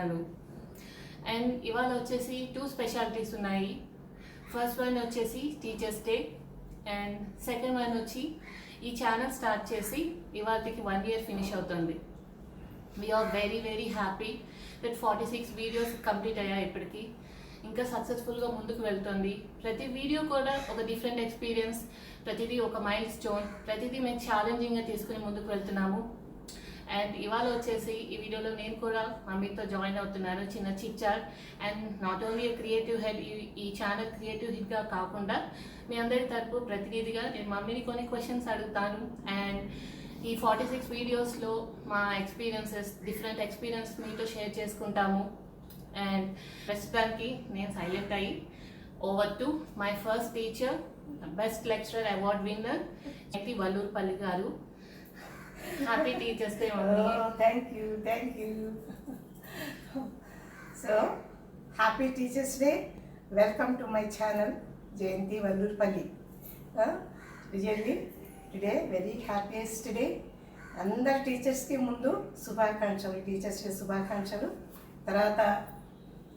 Join and ఇవాళ వచ్చేసి two specialities ఉన్నాయి. ఫస్ట్ వన్ వచ్చేసి teachers day and second one వచ్చి ఈ ఛానల్ స్టార్ట్ చేసి ఇవాళకి వన్ ఇయర్ ఫినిష్ అవుతుంది. We're very very happy that forty six videos complete అయ్యాయి ఇప్పటికీ. ఇంకా సక్సెస్ఫుల్గా ముందుకు వెళ్తుంది. ప్రతి వీడియో కూడా ఒక డిఫరెంట్ ఎక్స్పీరియన్స్ ప్రతిదీ ఒక మైల్ స్టోన్ ప్రతిదీ మేము ఛాలెంజింగ్గా తీసుకుని ముందుకు వెళ్తున్నాము. అండ్ ఇవాళ వచ్చేసి ఈ వీడియోలో నేను కూడా మమ్మీతో జాయిన్ అవుతున్నాను చిన్న chitchat and not only creative head ఈ ఛానల్ క్రియేటివ్ హెడ్గా కాకుండా మీ అందరి తరపు ప్రతినిధిగా నేను మమ్మీని కొన్ని క్వశ్చన్స్ అడుగుతాను. అండ్ ఈ ఫార్టీ సిక్స్ వీడియోస్లో మా ఎక్స్పీరియన్సెస్ డిఫరెంట్ ఎక్స్పీరియన్స్ మీతో షేర్ చేసుకుంటాము. అండ్ ప్రస్తుతానికి నేను సైలెంట్ అయ్యి over to my first teacher best lecturer award winner ఎట్టి Vallurupalli garu. Happy teachers day thank you thank you so happy teachers day welcome to my channel Jayanthi Vallurpalli విజయండి today very happiest day అందరు టీచర్స్కి ముందు శుభాకాంక్షలు టీచర్స్కి శుభాకాంక్షలు తర్వాత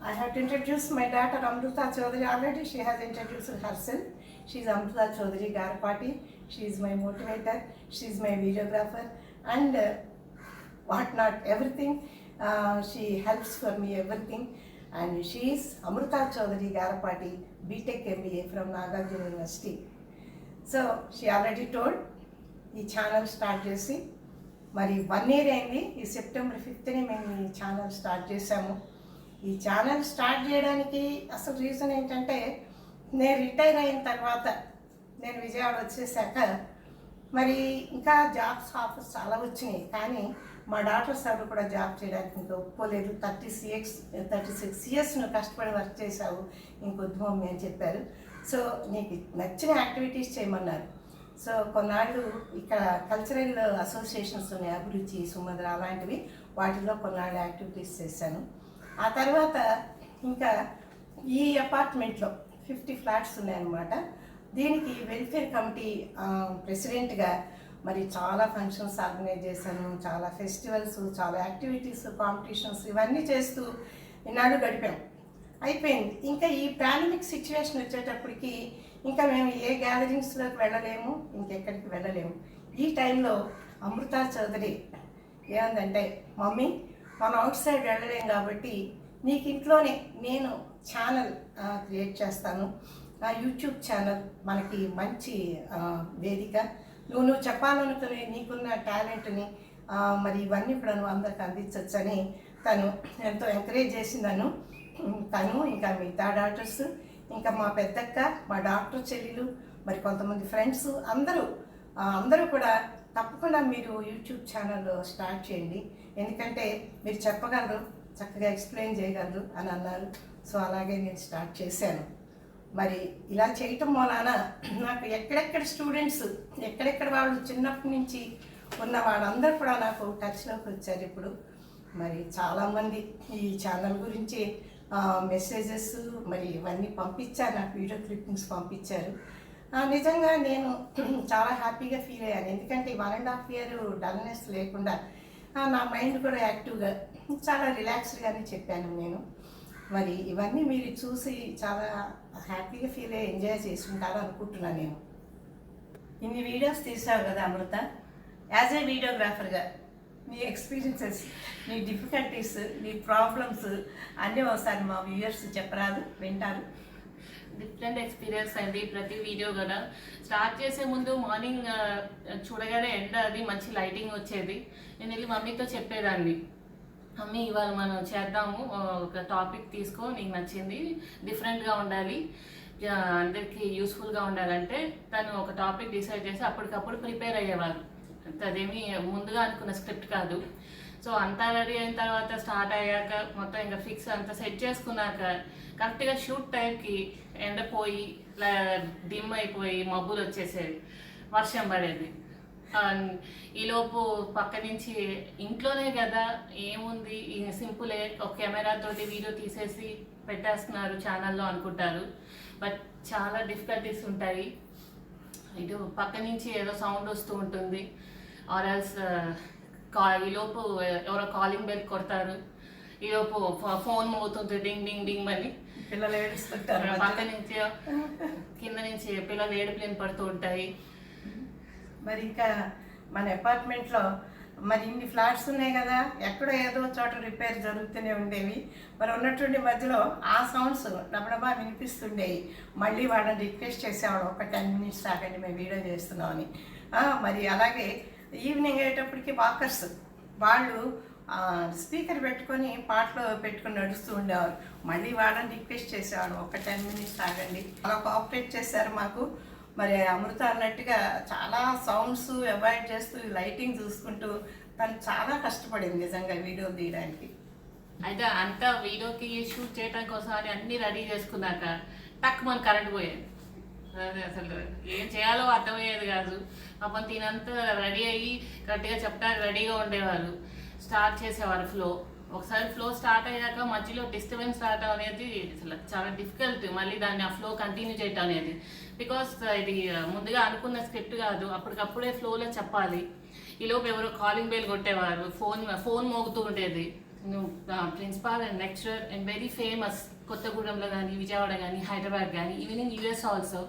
I have introduce my daughter Amrutha Chowdary already she has introduce herself she Amrutha Chowdary garu party she's my motivator she's my videographer and what not everything she helps for me everything and she's Amrutha Chowdary Garapati BTech MBA from Nagarjuna university so she already told ఈ channel start చేసి మరి one year అయింది ఈ September ఫిఫ్త్ని మేము ఈ channel start చేసాము. ఈ ఛానల్ స్టార్ట్ చేయడానికి అసలు రీజన్ ఏంటంటే నేను రిటైర్ అయిన తర్వాత నేను విజయవాడ వచ్చేసాక మరి ఇంకా జాబ్స్ ఆఫర్స్ చాలా వచ్చినాయి. కానీ మా డాక్టర్స్ ఎవరు కూడా జాబ్ చేయడానికి ఇంకా ఒప్పుకోలేదు. Thirty six thirty six years నువ్వు కష్టపడి వర్క్ చేసావు ఇంకొద్దు మమ్మీ అని చెప్పారు. సో నీకు నచ్చిన యాక్టివిటీస్ చేయమన్నారు. సో కొన్నాళ్ళు ఇక్కడ కల్చరల్ అసోసియేషన్స్ ఉన్నాయి. అభిరుచి సుమధుర అలాంటివి వాటిలో కొన్నాళ్ళు యాక్టివిటీస్ చేశాను. ఆ తర్వాత ఇంకా ఈ అపార్ట్మెంట్లో ఫిఫ్టీ ఫ్లాట్స్ ఉన్నాయన్నమాట. దీనికి వెల్ఫేర్ కమిటీ ప్రెసిడెంట్గా మరి చాలా ఫంక్షన్స్ ఆర్గనైజ్ చేశాను. చాలా ఫెస్టివల్స్ చాలా యాక్టివిటీస్ కాంపిటీషన్స్ ఇవన్నీ చేస్తూ ఈనాడు గడిపాం. అయిపోయింది. ఇంకా ఈ పాండమిక్ సిచ్యువేషన్ వచ్చేటప్పటికి ఇంకా మేము ఏ గ్యాదరింగ్స్లోకి వెళ్ళలేము ఇంకెక్కడికి వెళ్ళలేము. ఈ టైంలో అమృత చౌదరి ఏమందంటే మమ్మీ మనం అవుట్ సైడ్ వెళ్ళలేం కాబట్టి నీకు ఇంట్లోనే నేను ఛానల్ క్రియేట్ చేస్తాను. నా యూట్యూబ్ ఛానల్ మనకి మంచి వేదిక. నువ్వు నువ్వు చెప్పాలనుకునే నీకున్న టాలెంట్ని మరి ఇవన్నీ కూడా నువ్వు అందరికి అందించవచ్చని తను ఎంతో ఎంకరేజ్ చేసిందను. తను ఇంకా మిగతా డాక్టర్స్ ఇంకా మా పెద్దక్క మా డాక్టర్ చెల్లెలు మరి కొంతమంది ఫ్రెండ్స్ అందరూ అందరూ కూడా తప్పకుండా మీరు యూట్యూబ్ ఛానల్ స్టార్ట్ చేయండి. ఎందుకంటే మీరు చెప్పగలరు చక్కగా ఎక్స్ప్లెయిన్ చేయగలరు అని అన్నారు. సో అలాగే నేను స్టార్ట్ చేశాను. మరి ఇలా చేయటం మూలాన నాకు ఎక్కడెక్కడ స్టూడెంట్స్ ఎక్కడెక్కడ వాళ్ళు చిన్నప్పటి నుంచి ఉన్న వాళ్ళందరూ కూడా నాకు టచ్లోకి వచ్చారు ఇప్పుడు. మరి చాలామంది ఈ ఛానల్ గురించి మెసేజెస్ మరి ఇవన్నీ పంపించారు నాకు వీడియో క్లిప్పింగ్స్ పంపించారు. నిజంగా నేను చాలా హ్యాపీగా ఫీల్ అయ్యాను. ఎందుకంటే one and half year dullness లేకుండా నా మైండ్ కూడా యాక్టివ్గా చాలా రిలాక్స్డ్గానే చెప్పాను నేను. మరి ఇవన్నీ మీరు చూసి చాలా హ్యాపీగా ఫీల్ అయ్యి ఎంజాయ్ చేసుకుంటారు అనుకుంటున్నాను నేను. ఇన్ని వీడియోస్ తీసావు కదా అమృత. యాజ్ ఏ వీడియోగ్రాఫర్గా నీ ఎక్స్పీరియన్సెస్ నీ డిఫికల్టీస్ నీ ప్రాబ్లమ్స్ అన్నీ ఒకసారి మా వ్యూయర్స్ చెప్పరాదు వింటారు. డిఫరెంట్ ఎక్స్పీరియన్స్ అండి ప్రతి వీడియో కూడా. స్టార్ట్ చేసే ముందు మార్నింగ్ చూడగానే ఎండ అది మంచి లైటింగ్ వచ్చేది. నేను వెళ్ళి మమ్మీతో చెప్పేదాన్ని. మమ్మీ ఇవాళ మనం చేద్దాము. ఒక టాపిక్ తీసుకో నీకు నచ్చింది. డిఫరెంట్గా ఉండాలి. అందరికీ యూస్ఫుల్గా ఉండాలంటే తను ఒక టాపిక్ డిసైడ్ చేసి అప్పటికప్పుడు ప్రిపేర్ అయ్యేవారు. అదేమి ముందుగా అనుకున్న స్క్రిప్ట్ కాదు. సో అంతా రెడీ అయిన తర్వాత స్టార్ట్ అయ్యాక మొత్తం ఇంకా ఫిక్స్ అంతా సెట్ చేసుకున్నాక కరెక్ట్గా షూట్ టైంకి ఎండపోయి డిమ్ అయిపోయి మబ్బులు వచ్చేసేది వర్షం పడేది. ఈలోపు పక్క నుంచి ఇంట్లోనే కదా ఏముంది? ఈ సింపులే ఒక కెమెరా తోటి వీడియో తీసేసి పెట్టేస్తున్నారు ఛానల్లో అనుకుంటారు. బట్ చాలా డిఫికల్టీస్ ఉంటాయి. ఇటు పక్క నుంచి ఏదో సౌండ్ వస్తూ ఉంటుంది. ఆర్ ఎల్స్ కా ఈలోపు ఎవరో కాలింగ్ బెల్ కొడతారు. ఈలోపు ఫోన్ మోగుతుంది డింగ్ డింగ్ డింగ్ అని పిల్లలు ఏడుస్తుంటారు పక్క నుంచి కింద నుంచి పిల్లలు ఏడుపులేని పడుతూ ఉంటాయి. మరి ఇంకా మన అపార్ట్మెంట్లో మరి ఇన్ని ఫ్లాట్స్ ఉన్నాయి కదా ఎక్కడో ఏదో చోట రిపేర్ జరుగుతూనే ఉండేవి. మరి ఉన్నటువంటి మధ్యలో ఆ సౌండ్స్ డబ్బడబా వినిపిస్తుండేవి మళ్ళీ వాళ్ళని రిక్వెస్ట్ చేసేవాడు ఒక టెన్ మినిట్స్ ఆగండి మేము వీడియో చేస్తున్నామని. మరి అలాగే ఈవినింగ్ అయ్యేటప్పటికి వాకర్స్ వాళ్ళు స్పీకర్ పెట్టుకొని పాటలు పెట్టుకొని నడుస్తూ ఉండేవారు. మళ్ళీ వాళ్ళని రిక్వెస్ట్ చేసేవాడు ఒక టెన్ మినిట్స్ ఆగండి. అలా కోఆపరేట్ చేశారు మాకు. మరి అమృత అన్నట్టుగా చాలా సౌండ్స్ అవాయిడ్ చేస్తూ లైటింగ్ చూసుకుంటూ తను చాలా కష్టపడింది నిజంగా వీడియో తీయడానికి. అయితే అంతా వీడియోకి షూట్ చేయడం కోసం అని అన్ని రెడీ చేసుకున్నాక టక్ మన కరెంట్ పోయేది. అదే అసలు ఏం చేయాలో అర్థమయ్యేది కాదు. పాపం తినంతా రెడీ అయ్యి కరెక్ట్గా చెప్పడానికి రెడీగా ఉండేవారు. స్టార్ట్ చేసేవారు ఫ్లో ఒకసారి ఫ్లో స్టార్ట్ అయ్యాక మధ్యలో డిస్టర్బెన్స్ రావడం అనేది అసలు చాలా డిఫికల్ట్ మళ్ళీ దాన్ని ఆ ఫ్లో కంటిన్యూ చేయటం అనేది. బికాస్ uh, ఇది uh, ముందుగా అనుకున్న స్క్రిప్ట్ కాదు. అప్పటికప్పుడే ఫ్లోలో చెప్పాలి. ఈలోపు ఎవరో కాలింగ్ బెల్ కొట్టేవారు. ఫోన్ ఫోన్ మోగుతూ ఉండేది. Principal and lecturer and very famous కొత్తగూడెంలో కానీ విజయవాడ కానీ హైదరాబాద్ కానీ ఈవెన్ ఇన్ యూఎస్ ఆల్సో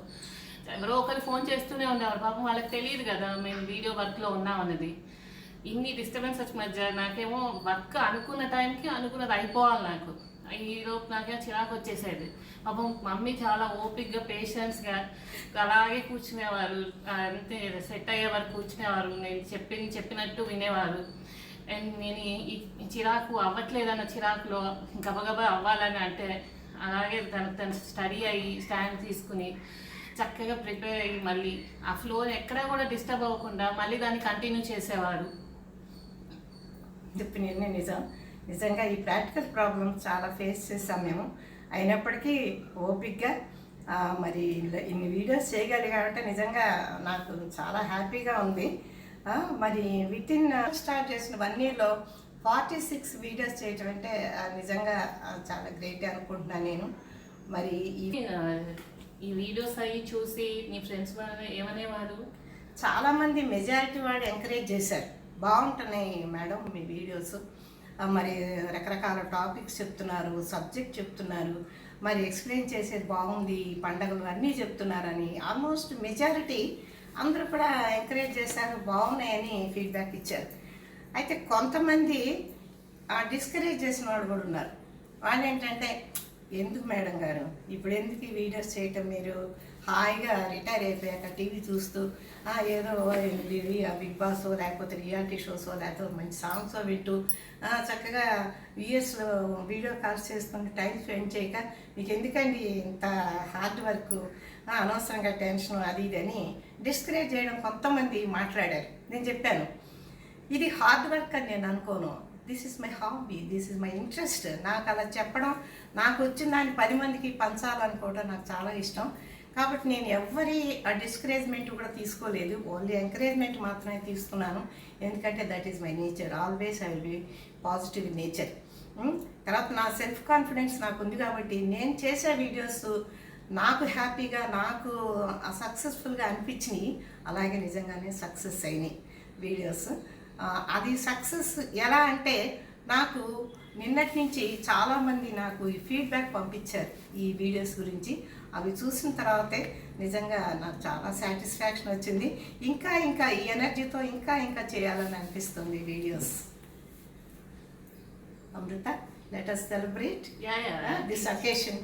ఎవరో ఒకరు ఫోన్ చేస్తూనే ఉండేవారు. పాపం వాళ్ళకి తెలియదు కదా మేము వీడియో వర్క్లో ఉన్నాం అన్నది. ఇన్ని డిస్టర్బెన్స్ వచ్చి మధ్య నాకేమో వర్క్ అనుకున్న టైంకి అనుకున్నది అయిపోవాలి నాకు. ఈలోపు నాకే చిరాకు వచ్చేసేది. పాపం మమ్మీ చాలా ఓపిక్గా పేషెన్స్గా అలాగే కూర్చునేవారు. అంతే సెట్ అయ్యే కూర్చునేవారు. నేను చెప్పింది చెప్పినట్టు వినేవారు. అండ్ నేను ఈ- చిరాకు అవ్వట్లేదన్న చిరాకులో గబగబా అవ్వాలని అంటే అలాగే తను తను స్టడీ అయ్యి స్టాండ్ తీసుకుని చక్కగా ప్రిపేర్ అయ్యి మళ్ళీ ఆ ఫ్లోర్ ఎక్కడా కూడా డిస్టర్బ్ అవ్వకుండా మళ్ళీ దాన్ని కంటిన్యూ చేసేవారు. చెప్పిన నిజం? నిజంగా ఈ ప్రాక్టికల్ ప్రాబ్లమ్స్ చాలా ఫేస్ చేసాం మేము. అయినప్పటికీ ఓపిక్గా మరి ఇన్ని వీడియోస్ చేయగలిగామంటే నిజంగా నాకు చాలా హ్యాపీగా ఉంది. మరి విత్ ఇన్ స్టార్ట్ చేసిన వన్ ఇయర్లో ఫార్టీ సిక్స్ వీడియోస్ చేయటం అంటే నిజంగా చాలా గ్రేట్ అనుకుంటున్నాను నేను. మరి ఈ వీడియోస్ అవి చూసి నీ ఫ్రెండ్స్ ఏమనేవారు? చాలా మంది మెజారిటీ వాళ్ళు ఎంకరేజ్ చేశారు. బాగుంటున్నాయి మేడం మీ వీడియోస్. మరి రకరకాల టాపిక్స్ చెప్తున్నారు సబ్జెక్ట్ చెప్తున్నారు మరి ఎక్స్ప్లెయిన్ చేసేది బాగుంది పండగలు అన్నీ చెప్తున్నారని ఆల్మోస్ట్ మెజారిటీ అందరూ కూడా ఎంకరేజ్ చేశారు బాగున్నాయని ఫీడ్బ్యాక్ ఇచ్చారు. అయితే కొంతమంది డిస్కరేజ్ చేసిన వాళ్ళు కూడా ఉన్నారు. వాళ్ళు ఏంటంటే ఎందుకు మేడం గారు? ఇప్పుడు ఎందుకు ఈ వీడియోస్ చేయటం మీరు? హాయిగా రిటైర్ అయిపోయాక టీవీ చూస్తూ ఏదో ఇవి ఆ బిగ్ బాస్ లేకపోతే రియాలిటీ షోస్ లేకపోతే మంచి సాంగ్స్ వింటూ చక్కగా యూఎస్లో వీడియో కాల్స్ చేసుకుంటూ టైం స్పెండ్ చేయక మీకు ఎందుకండి ఇంత హార్డ్ వర్క్ అనవసరంగా టెన్షన్ అది ఇది అని డిస్కరేజ్ చేయడం కొంతమంది మాట్లాడారు. నేను చెప్పాను ఇది హార్డ్ వర్క్ అని నేను అనుకోను. This is my hobby this is my interest నాకు అలా చెప్పడం నాకు వచ్చిన దాన్ని పది మందికి పంచాలనుకోవడం నాకు చాలా ఇష్టం. కాబట్టి నేను ఎవరి డిస్కరేజ్మెంట్ కూడా తీసుకోలేదు. ఓన్లీ ఎంకరేజ్మెంట్ మాత్రమే తీసుకున్నాను ఎందుకంటే that is my nature always I will be positive nature తర్వాత నా సెల్ఫ్ కాన్ఫిడెన్స్ నాకు ఉంది కాబట్టి నేను చేసే వీడియోస్ నాకు హ్యాపీగా నాకు సక్సెస్ఫుల్గా అనిపించినాయి. అలాగే నిజంగానే సక్సెస్ అయినాయి వీడియోస్ అది సక్సెస్ ఎలా అంటే నాకు నిన్నటి నుంచి చాలామంది నాకు ఈ ఫీడ్బ్యాక్ పంపించారు ఈ వీడియోస్ గురించి. అవి చూసిన తర్వాతే నిజంగా నాకు చాలా సాటిస్ఫాక్షన్ వచ్చింది. ఇంకా ఇంకా ఈ ఎనర్జీతో ఇంకా ఇంకా చేయాలని అనిపిస్తుంది videos. Amrutha let us celebrate this occasion.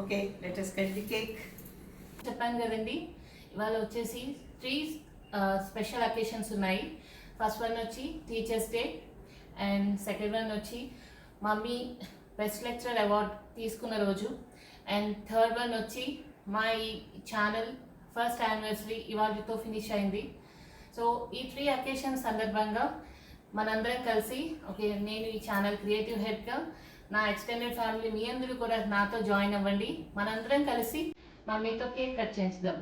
Okay let us cut the cake చెప్పాను కదండి ఇవాళ వచ్చేసి త్రీ స్పెషల్ అకేషన్స్ ఉన్నాయి. ఫస్ట్ వన్ వచ్చి teachers day and second one వచ్చి మమ్మీ బెస్ట్ లెక్చరర్ అవార్డ్ తీసుకున్న రోజు. అండ్ థర్డ్ వన్ వచ్చి మా ఈ ఛానల్ ఫస్ట్ యానివర్సరీ ఇవాళతో ఫినిష్ అయింది. సో ఈ త్రీ అకేషన్ సందర్భంగా మనందరం కలిసి ఓకే నేను ఈ ఛానల్ క్రియేటివ్ హెడ్గా నా ఎక్స్టెండెడ్ ఫ్యామిలీ మీ అందరూ కూడా నాతో జాయిన్ అవ్వండి. మనందరం కలిసి మా మీతో కేక్ కట్ చేద్దాం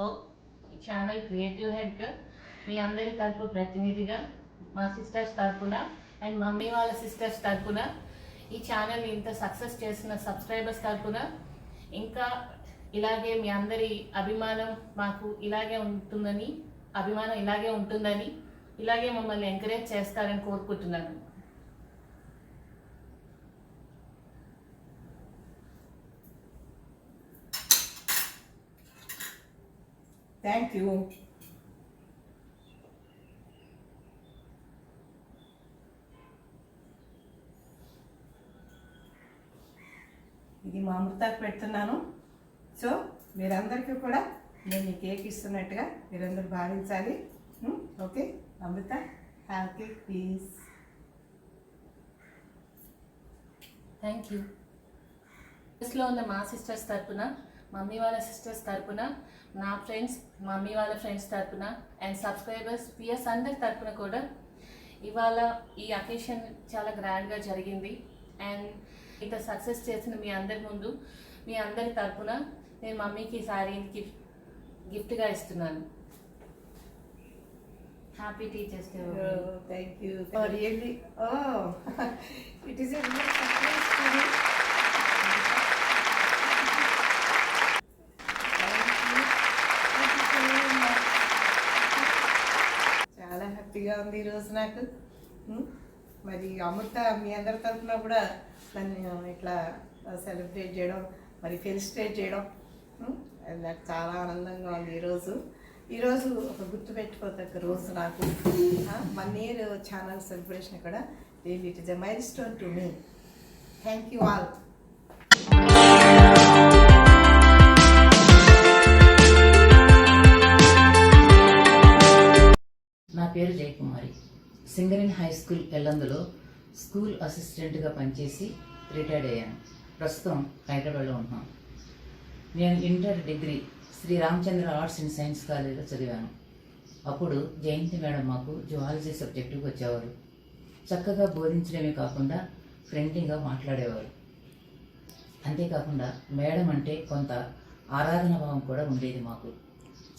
సో ఈ ఛానల్ క్రియేటివ్ హెడ్ మీ అందరి తరపు ప్రతినిధిగా మా సిస్టర్స్ తరపున అండ్ మమ్మీ వాళ్ళ సిస్టర్స్ తరపున ఈ ఛానల్ ఇంత సక్సెస్ చేసిన సబ్స్క్రైబర్స్ తరపున ఇంకా ఇలాగే మీ అందరి అభిమానం మాకు ఇలాగే ఉంటుందని అభిమానం ఇలాగే ఉంటుందని ఇలాగే మమ్మల్ని ఎంకరేజ్ చేస్తారని కోరుకుంటున్నాను. థ్యాంక్ యూ ఇది మా అమృతకు పెడుతున్నాను. సో మీరందరికీ కూడా నేను ఈ కేక్ ఇస్తున్నట్టుగా మీరందరూ భావించాలి. Okay? Amrutha have cake please. Thank you లో ఉన్న మా సిస్టర్స్ తరపున మమ్మీ వాళ్ళ సిస్టర్స్ తరపున నా ఫ్రెండ్స్ మమ్మీ వాళ్ళ ఫ్రెండ్స్ తరపున అండ్ సబ్స్క్రైబర్స్ పిఎస్ అందరి తరపున కూడా ఇవాళ ఈ అకేషన్ చాలా గ్రాండ్గా జరిగింది. అండ్ ఇంత సక్సెస్ చేసిన మీ అందరి ముందు మీ అందరి తరపున నేను మమ్మీకి ఈ శారీ గిఫ్ట్ గిఫ్ట్గా ఇస్తున్నాను. Happy teachers day. Thank you really oh it is a real surprise to me చాలా హ్యాపీగా ఉంది ఈరోజు నాకు. మరి అమృత మీ అందరి తరఫున కూడా నన్ను ఇట్లా సెలబ్రేట్ చేయడం మరి ఫెలిసిటేట్ చేయడం అది నాకు చాలా ఆనందంగా ఉంది ఈరోజు ఈరోజు ఒక గుర్తుపెట్టుకోదగ్గ రోజు నాకు. వన్ ఇయర్ ఛానల్ సెలబ్రేషన్ కూడా it is a milestone to me thank you all పేరు జయకుమారి. సింగరేణి హై స్కూల్ ఎల్లందులో స్కూల్ అసిస్టెంట్గా పనిచేసి రిటైర్డ్ అయ్యాను. ప్రస్తుతం హైదరాబాద్లో ఉన్నాను నేను inter degree Sri Ramachandra arts and science కాలేజీలో చదివాను. అప్పుడు జయంతి మేడం మాకు జువాలజీ సబ్జెక్టుకి వచ్చేవారు. చక్కగా బోధించడమే కాకుండా ఫ్రెండ్లీగా మాట్లాడేవారు. అంతేకాకుండా మేడం అంటే కొంత ఆరాధన భావం కూడా ఉండేది మాకు.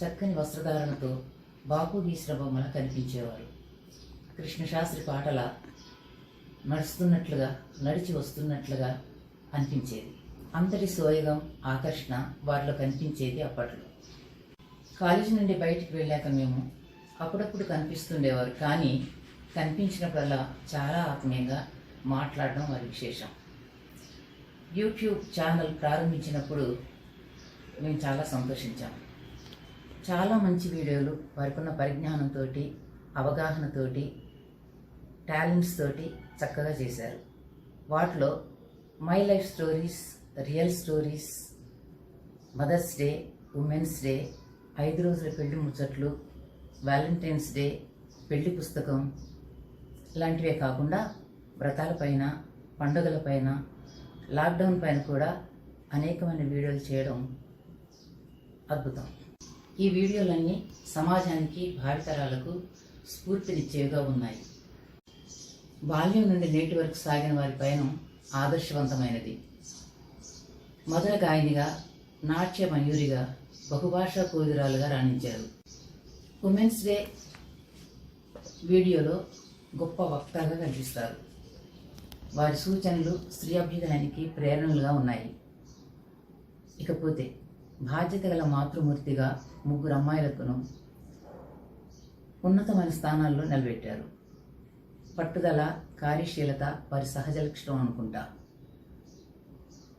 చక్కని వస్త్రధారణతో బాపు గీసిన బొమ్మల కనిపించేవారు. కృష్ణశాస్త్రి పాటల నడుస్తున్నట్లుగా నడిచి వస్తున్నట్లుగా అనిపించేది. అంతటి సోయగం ఆకర్షణ వారిలో కనిపించేది అప్పట్లో. కాలేజీ నుండి బయటికి వెళ్ళాక మేము అప్పుడప్పుడు కనిపిస్తుండేవారు. కానీ కనిపించినప్పుడల్లా చాలా ఆత్మీయంగా మాట్లాడడం వారి విశేషం. యూట్యూబ్ ఛానల్ ప్రారంభించినప్పుడు మేము చాలా సంతోషించాము చాలా మంచి వీడియోలు వారికున్న పరిజ్ఞానంతో అవగాహనతోటి టాలెంట్స్ తోటి చక్కగా చేశారు. వాటిలో my life stories real stories mother's day women's day ఐదు రోజుల పెళ్ళి ముచ్చట్లు వ్యాలంటైన్స్ డే పెళ్ళి పుస్తకం లాంటివే కాకుండా వ్రతాలపైన పండుగలపైన లాక్డౌన్ పైన కూడా అనేకమైన వీడియోలు చేయడం అద్భుతం. ఈ వీడియోలన్నీ సమాజానికి భావితరాలకు స్ఫూర్తినిచ్చేవిగా ఉన్నాయి. బాల్యం నుండి నేటి వరకు సాగిన వారి పయనం ఆదర్శవంతమైనది. మధుర గాయనిగా నాట్య మయూరిగా బహుభాషా కోదిరాలుగా రాణించారు. ఉమెన్స్ డే వీడియోలో గొప్ప వక్తగా కనిపిస్తారు. వారి సూచనలు స్త్రీ అభ్యుదయానికి ప్రేరణలుగా ఉన్నాయి. ఇకపోతే బాధ్యత గల మాతృమూర్తిగా ముగ్గురు అమ్మాయిలకును ఉన్నతమైన స్థానాల్లో నిలబెట్టారు. పట్టుదల కార్యశీలత వారి సహజ లక్షణం అనుకుంటా.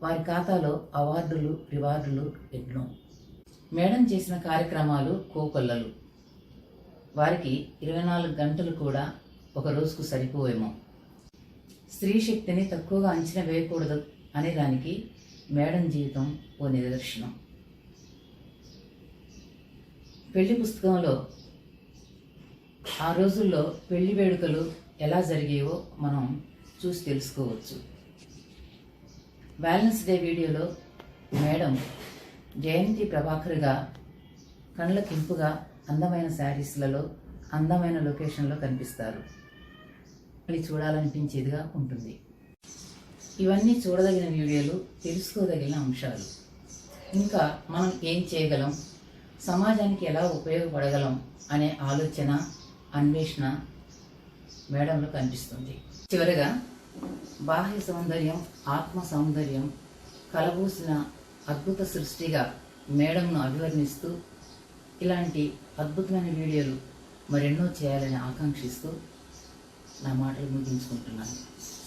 వారి ఖాతాలో అవార్డులు రివార్డులు ఎన్నో. మేడం చేసిన కార్యక్రమాలు కోకొల్లలు. వారికి ఇరవై నాలుగు గంటలు కూడా ఒక రోజుకు సరిపోవేమో స్త్రీ శక్తిని తక్కువగా అంచనా వేయకూడదు అనే దానికి మేడం జీవితం ఓ నిదర్శనం. పెళ్ళి పుస్తకంలో ఆ రోజుల్లో పెళ్ళి వేడుకలు ఎలా జరిగేవో మనం చూసి తెలుసుకోవచ్చు. బ్యాలెన్స్ డే వీడియోలో మేడం జయంతి ప్రభాకర్గా కళ్ళకింపుగా అందమైన శారీస్లలో అందమైన లొకేషన్లో కనిపిస్తారు. అది చూడాలనిపించేదిగా ఉంటుంది. ఇవన్నీ చూడదగిన వీడియోలు తెలుసుకోదగిన అంశాలు. ఇంకా మనం ఏం చేయగలం? సమాజానికి ఎలా ఉపయోగపడగలం అనే ఆలోచన అన్వేషణ మేడంలో కనిపిస్తుంది. చివరగా బాహ్య సౌందర్యం ఆత్మ సౌందర్యం కలబూసిన అద్భుత సృష్టిగా మేడంను అభివర్ణిస్తూ ఇలాంటి అద్భుతమైన వీడియోలు మరెన్నో చేయాలని ఆకాంక్షిస్తూ నా మాటలు ముగించుకుంటున్నాను.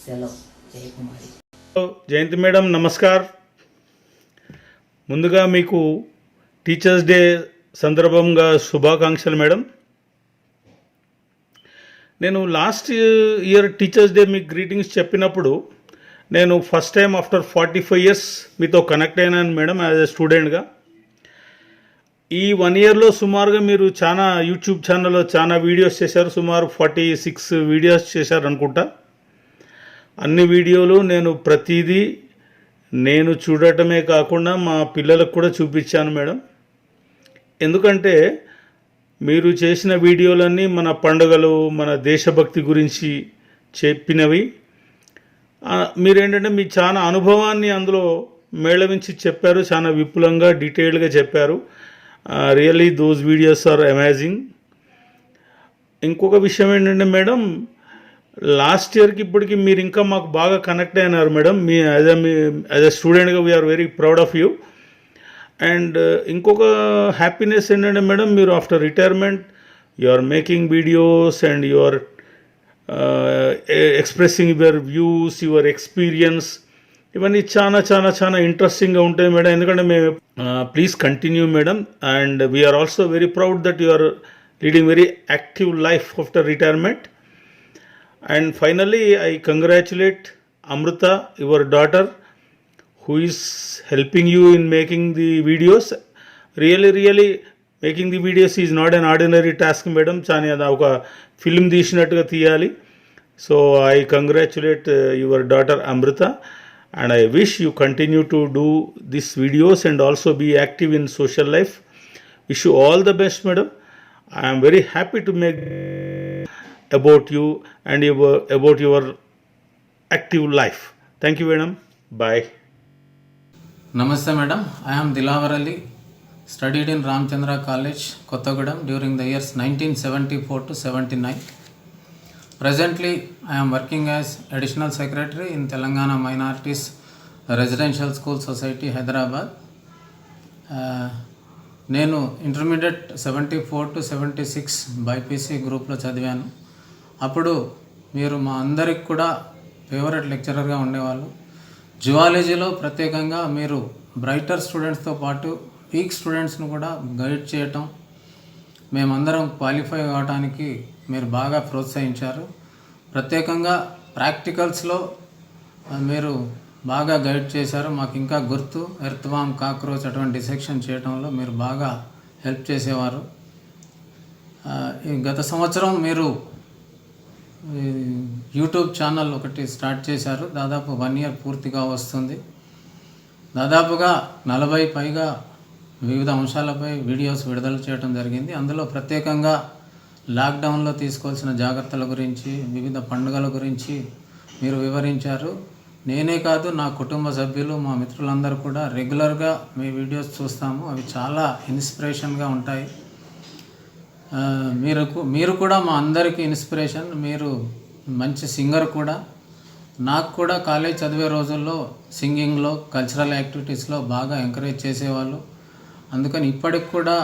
సెలవు. జయకుమారి జయంతి మేడం నమస్కార్. ముందుగా మీకు టీచర్స్ డే సందర్భంగా శుభాకాంక్షలు మేడం. నేను లాస్ట్ ఇయర్ టీచర్స్ డే మీకు గ్రీటింగ్స్ చెప్పినప్పుడు నేను first time after forty five years మీతో కనెక్ట్ అయినాను మేడం యాజ్ ఎ స్టూడెంట్గా ఈ వన్ ఇయర్లో సుమారుగా మీరు చాలా యూట్యూబ్ ఛానల్లో చాలా వీడియోస్ చేశారు సుమారు ఫార్టీ సిక్స్ వీడియోస్ చేశారు అనుకుంటా. అన్ని వీడియోలు నేను ప్రతిదీ నేను చూడటమే కాకుండా మా పిల్లలకు కూడా చూపించాను మేడం. ఎందుకంటే మీరు చేసిన వీడియోలన్నీ మన పండుగలు మన దేశభక్తి గురించి చెప్పినవి. మీరేంటంటే మీ చాలా అనుభవాన్ని అందులో మేళవించి చెప్పారు చాలా విపులంగా డీటెయిల్డ్గా చెప్పారు. Really those videos are amazing. ఇంకొక విషయం ఏంటంటే మేడం లాస్ట్ ఇయర్కి ఇప్పటికి మీరు ఇంకా మాకు బాగా కనెక్ట్ అయినారు మేడం. మీ యాజ్ అ మీ యాజ్ అ స్టూడెంట్గా we're very proud of you and ఇంకొక హ్యాపీనెస్ ఏంటంటే మేడం మీరు after retirement you are making videos and you are expressing your views your experience ఇవన్నీ చాలా చాలా చాలా ఇంట్రెస్టింగ్గా ఉంటాయి మేడం. ఎందుకంటే మేము uh, please continue madam. And we're also very proud that you are leading very active life after retirement and finally I congratulate Amrutha your daughter who is helping you in making the videos. Really, really making the videos is not an ordinary task, madam. చాని అది ఒక film తీసినట్టుగా తీయాలి so I congratulate your daughter Amrita and I wish you continue to do this videos and also be active in social life wish you all the best madam I'm very happy to make about you and your, about your active life. Thank you, madam. Bye. నమస్తే madam. I'm Dilawar Ali studied in Ramachandra college Kothagudem during the years nineteen seventy four to seventy nine presently I I'm working as additional secretary in Telangana minorities residential school society Hyderabad నేను intermediate seventy four to seventy six BiPC గ్రూప్లో చదివాను. అప్పుడు మీరు మా అందరికి కూడా favourite లెక్చరర్గా ఉండేవాళ్ళు. జువాలజీలో ప్రత్యేకంగా మీరు బ్రైటర్ స్టూడెంట్స్తో పాటు వీక్ స్టూడెంట్స్ను కూడా గైడ్ చేయటం మేమందరం క్వాలిఫై కావడానికి మీరు బాగా ప్రోత్సహించారు. ప్రత్యేకంగా ప్రాక్టికల్స్లో మీరు బాగా గైడ్ చేశారు. మాకు ఇంకా గుర్తు ఎర్త్వామ్ కాక్రోచ్ అటువంటి డిసెక్షన్ చేయడంలో మీరు బాగా హెల్ప్ చేసేవారు. ఈ గత సంవత్సరం మీరు యూట్యూబ్ ఛానల్ ఒకటి స్టార్ట్ చేశారు. దాదాపు వన్ ఇయర్ పూర్తిగా వస్తుంది. దాదాపుగా నలభై పైగా వివిధ అంశాలపై వీడియోస్ విడుదల చేయడం జరిగింది. అందులో ప్రత్యేకంగా లాక్డౌన్లో తీసుకోవాల్సిన జాగ్రత్తల గురించి వివిధ పండుగల గురించి మీరు వివరించారు. నేనే కాదు నా కుటుంబ సభ్యులు మా మిత్రులందరూ కూడా రెగ్యులర్గా మీ వీడియోస్ చూస్తాము. అవి చాలా ఇన్స్పిరేషన్గా ఉంటాయి. మీరు మీరు కూడా మా అందరికీ ఇన్స్పిరేషన్. మీరు మంచి సింగర్ కూడా. నాకు కూడా కాలేజ్ చదివే రోజుల్లో సింగింగ్లో కల్చరల్ యాక్టివిటీస్లో బాగా ఎంకరేజ్ చేసేవాళ్ళు. అందుకని ఇప్పటికి కూడా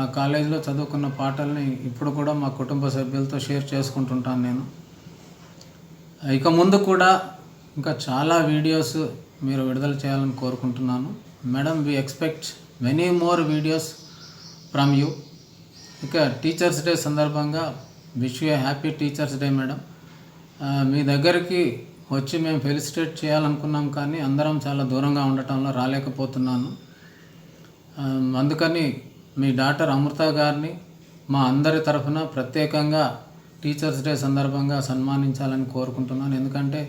ఆ కాలేజీలో చదువుకున్న పాటల్ని ఇప్పుడు కూడా మా కుటుంబ సభ్యులతో షేర్ చేసుకుంటుంటాను నేను. ఇక ముందు కూడా ఇంకా చాలా వీడియోస్ మీరు విడుదల చేయాలని కోరుకుంటున్నాను. Madam we expect many more videos from you ఇక టీచర్స్ డే సందర్భంగా wish you happy teachers day madam. మీ దగ్గరికి వచ్చి మేము ఫెలిసిటేట్ చేయాలనుకున్నాం కానీ అందరం చాలా దూరంగా ఉండటంలో రాలేకపోతున్నాను. అందుకని మీ డాక్టర్ అమృత గారిని మా అందరి తరఫున ప్రత్యేకంగా టీచర్స్ డే సందర్భంగా సన్మానించాలని కోరుకుంటున్నాను. ఎందుకంటే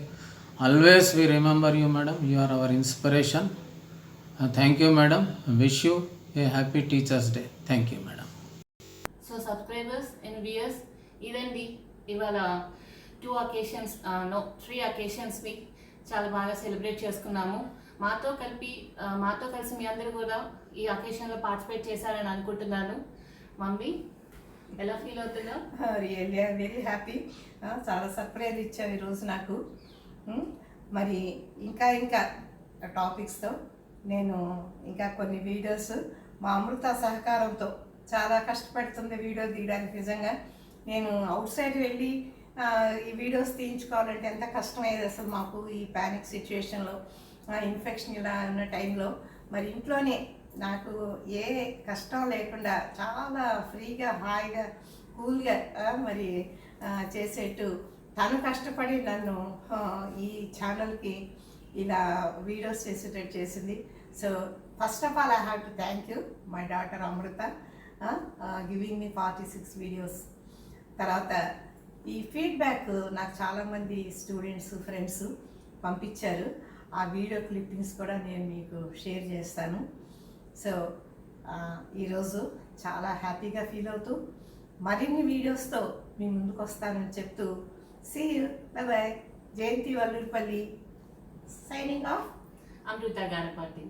always we remember you madam. You are our inspiration thank you madam. Wish you a happy teachers day thank you madam. So subscribers and viewers ఇదండి. ఇవాళ టూ అకేషన్స్ నో త్రీ అకేషన్స్ని చాలా బాగా celebrate చేసుకున్నాము. మాతో కలిపి uh, మాతో కలిసి మీ అందరూ కూడా ఈ అకేషన్లో పార్టిసిపేట్ చేశారని అనుకుంటున్నాను. మమ్మీ ఎలా ఫీల్ అవుతున్నావు? రియల్లీ ఐ వెరీ హ్యాపీ చాలా సర్ప్రైజ్ ఇచ్చావు ఈరోజు నాకు. Hmm? మరి ఇంకా ఇంకా టాపిక్స్తో నేను ఇంకా కొన్ని వీడియోస్ మా అమృత సహకారంతో చాలా కష్టపడుతుంది వీడియో తీయడానికి నిజంగా. నేను అవుట్ సైడ్ వెళ్ళి ఈ వీడియోస్ తీయించుకోవాలంటే ఎంత కష్టమయ్యేది అసలు మాకు ఈ ప్యానిక్ సిచ్యువేషన్లో ఇన్ఫెక్షన్ ఇలా ఉన్న టైంలో మరి ఇంట్లోనే నాకు ఏ కష్టం లేకుండా చాలా ఫ్రీగా హాయిగా కూల్గా మరి చేసేట్టు తను కష్టపడి నన్ను ఈ ఛానల్కి ఇలా వీడియోస్ చేసేటట్టు చేసింది. So first of all I have to thank you my daughter Amrutha giving me forty six videos తర్వాత ఈ ఫీడ్బ్యాక్ నాకు చాలామంది స్టూడెంట్స్ ఫ్రెండ్స్ పంపించారు. ఆ వీడియో క్లిప్పింగ్స్ కూడా నేను మీకు షేర్ చేస్తాను. సో ఈరోజు చాలా హ్యాపీగా ఫీల్ అవుతూ మరిన్ని వీడియోస్తో మీ ముందుకు వస్తానని చెప్తూ see bye Jayanthi Vallurupalli. Signing off Amrutha party.